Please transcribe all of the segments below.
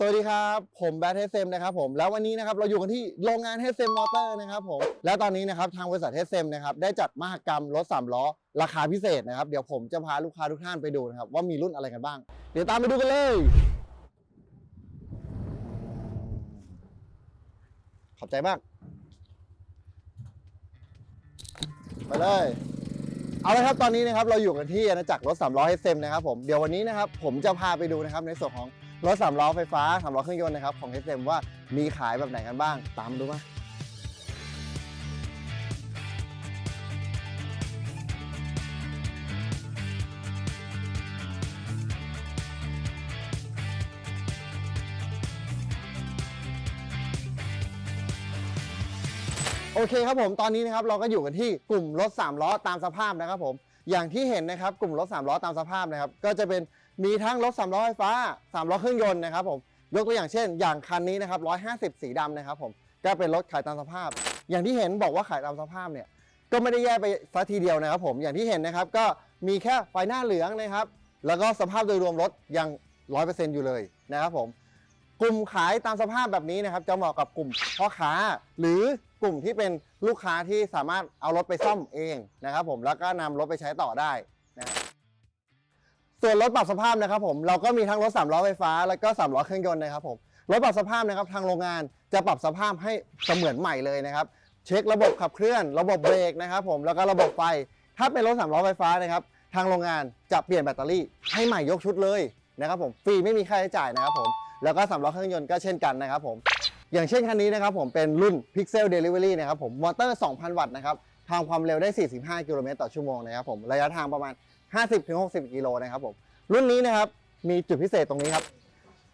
สวัสดีครับ ผมแบทเฮดเซมนะครับผมแล้ววันนี้นะครับเราอยู่กันที่โรงงานเฮดเซมมอเตอร์นะครับผมแล้วตอนนี้นะครับทางบริษัทเฮดเซมนะครับได้จัดมหกรรมรถ3ล้อ ราคาพิเศษนะครับ เดี๋ยวผมจะพาลูกค้าทุกท่านไปดูนะครับว่ามีรุ่นอะไรกันบ้าง เดี๋ยวตามไปดูกันเลย ขอบใจมาก ไปเลยเอาละครับตอนนี้นะครับเราอยู่กันที่อาณาจักรรถ3ล้อเฮดเซมนะครับผมเดี๋ยววันนี้นะครับผมจะพาไปดูนะครับในส่วนของ รถ3ล้อไฟฟ้า3ล้อเครื่องยนต์นะครับของเฮดเซมว่ามีขายแบบไหนกันบ้าง ตามมาดูมาโอเคครับผมตอนนี้นะครับเราก็อยู่กันที่กลุ่มรถ3ล้อตามสภาพนะครับผมอย่างที่เห็นนะครับกลุ่มรถ3ล้อตามสภาพนะครับก็จะเป็น มีทั้งรถ3ล้อไฟฟ้า3ล้อเครื่องยนต์นะครับผมยกตัวอย่างเช่น อย่างคันนี้นะครับ150 สีดำนะครับผมก็เป็นรถขายตามสภาพ อย่างที่เห็นบอกว่าขายตามสภาพเนี่ยก็ไม่ได้แย่ไปสักทีเดียวนะครับผมอย่างที่เห็นนะครับก็มีแค่ไฟหน้าเหลืองนะครับ แล้วก็สภาพโดยรวมรถยัง100%อยู่เลยนะครับผมกลุ่มขายตามสภาพแบบนี้นะครับ จะเหมาะกับกลุ่มพ่อค้า หรือกลุ่มที่เป็นลูกค้าที่สามารถเอารถไปซ่อมเองนะครับผมแล้วก็นำรถไปใช้ต่อได้ ส่วนรถปรับสภาพนะครับผมเราก็มีทั้งรถ3ล้อไฟฟ้า แล้วก็3ล้อเครื่องยนต์นะครับผมรถปรับสภาพนะครับทางโรงงานจะปรับสภาพให้เสมือนใหม่เลยนะครับ เช็คระบบขับเคลื่อน ระบบเบรกนะครับผมแล้วก็ระบบไฟ ถ้าเป็นรถ3ล้อไฟฟ้านะครับทางโรงงานจะเปลี่ยนแบตเตอรี่ให้ใหม่ยกชุดเลยนะครับผมฟรีไม่มีค่าใช้จ่ายนะครับผมแล้วก็สำล้อเครื่องยนต์ก็เช่นกันนะครับผมอย่างเช่นคันนี้นะครับผมเป็นรุ่น Pixel Delivery นะครับผมมอเตอร์ 2,000 วัตต์นะครับทำความเร็วได้ 45 กิโลเมตรต่อชั่วโมงนะครับผมระยะทางประมาณ 50-60 กิโลนะครับผมรุ่นนี้นะครับมีจุดพิเศษตรงนี้ครับ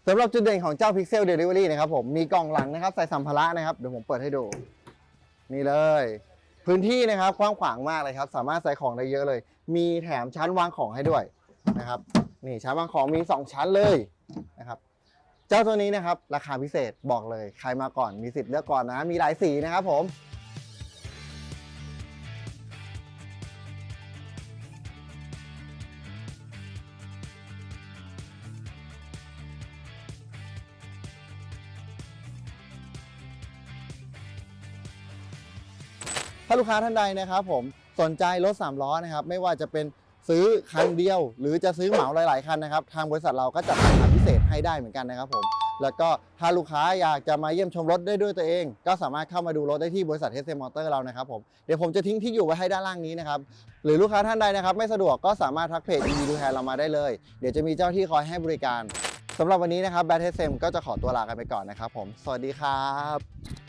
สำหรับจุดเด่นของเจ้า Pixel Delivery นะครับผมมีกล่องหลังนะครับใส่สัมภาระนะครับเดี๋ยวผมเปิดให้ดู นี่เลย พื้นที่นะครับกว้างขวางมากเลยครับ สามารถใส่ของได้เยอะเลย มีแถมชั้นวางของให้ด้วยนะครับนี่ชั้นวางของมี 2 ชั้นเลยนะครับเจ้าตัวนี้นะครับราคาพิเศษบอกเลยใครมาก่อนมีสิทธิ์เลือกก่อนนะ มีหลายสีนะครับผม ถ้าลูกค้าท่านใดนะครับผมสนใจรถ3ล้อนะครับไม่ว่าจะเป็นซื้อคันเดียว หรือจะซื้อเหมาหลาย ๆ คันนะครับทางบริษัทเราก็จัดราคาพิเศษให้ได้เหมือนกันนะครับผมแล้วก็ถ้าลูกค้าอยากจะมาเยี่ยมชมรถได้ด้วยตัวเอง ก็สามารถเข้ามาดูรถได้ที่บริษัทเฮสเซมอเตอร์เรานะครับผมเดี๋ยวผมจะทิ้งที่อยู่ไว้ให้ด้านล่างนี้นะครับหรือลูกค้าท่านใดนะครับไม่สะดวกก็สามารถทักเพจ e ีดูแทนเรามาได้เลย เดี๋ยวจะมีเจ้าที่คอยให้บริการสำหรับวันนี้นะครับแบทเฮสเซมก็จะขอตัวลากันไปก่อนนะครับผมสวัสดีครับ